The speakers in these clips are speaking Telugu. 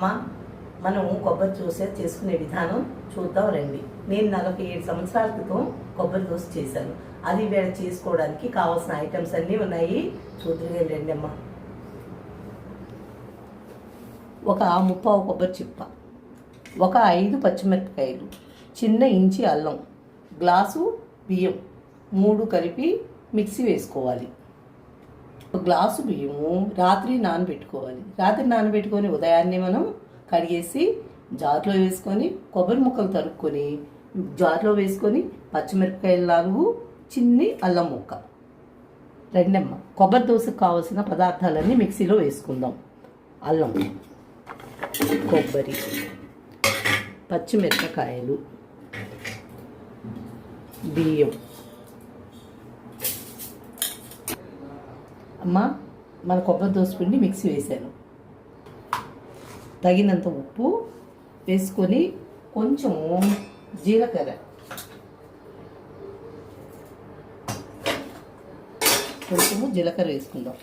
అమ్మ మనం కొబ్బరి దోశ చేసుకునే విధానం చూద్దాం రండి. నేను నలభై ఏడు సంవత్సరాల క్రితం కొబ్బరి దోశ చేశాను. అది వేళ చేసుకోవడానికి కావాల్సిన ఐటమ్స్ అన్నీ ఉన్నాయి. చూద్దరు రండి అమ్మా. ఒక ముప్పావు కొబ్బరి చిప్ప ఒక ఐదు పచ్చిమిరపకాయలు చిన్న ఇంచి అల్లం గ్లాసు బియ్యం మూడు కలిపి మిక్సీ వేసుకోవాలి. ఒక గ్లాసు బియ్యము రాత్రి నానబెట్టుకోవాలి. రాత్రి నానబెట్టుకొని ఉదయాన్నే మనం కడిగేసి జార్లో వేసుకొని కొబ్బరి ముక్కలు తరుక్కొని జార్లో వేసుకొని పచ్చిమిరపకాయలు నాలుగు చిన్ని అల్లం ముక్క. రెండమ్మ కొబ్బరి దోశకు కావాల్సిన పదార్థాలన్నీ మిక్సీలో వేసుకుందాం. అల్లం కొబ్బరి పచ్చిమిరపకాయలు బియ్యం. అమ్మ మన కొబ్బరి దోసపిండి మిక్సీ వేసాను తగినంత ఉప్పు వేసుకొని కొంచెము జీలకర్ర. కొంచెము జీలకర్ర వేసుకుందాం.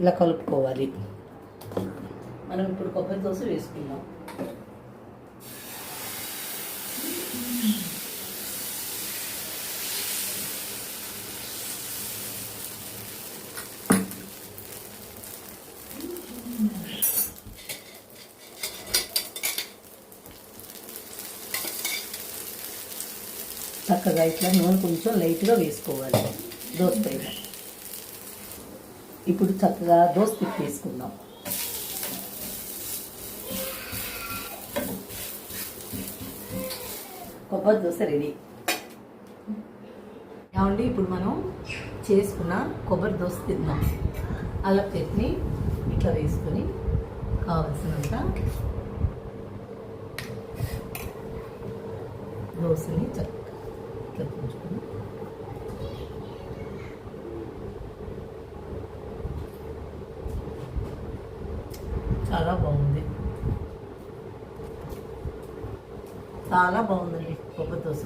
ఇలా కలుపుకోవాలి. మనం ఇప్పుడు కొబ్బరి దోశ వేసుకుందాం. చక్కగా ఇట్లా నూనె కొంచెం లైట్గా వేసుకోవాలి దోశ పైన ఇప్పుడు చక్కగా దోశ తిప్పి వేసుకుందాం. కొబ్బరి దోశ రెడీ. ఏమండి ఇప్పుడు మనం చేసుకున్న కొబ్బరి దోశ తిందాం. అల్లం చట్నీ ఇట్లా వేసుకొని కావలసినంత దోశని చక్కగా ఇట్లా చాలా బాగుంది. చాలా బాగుందండి కొబ్బరి దోశ.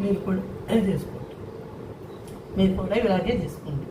మీరు కూడా చేసుకోండి. మీరు కూడా ఇలాగే చేసుకోండి.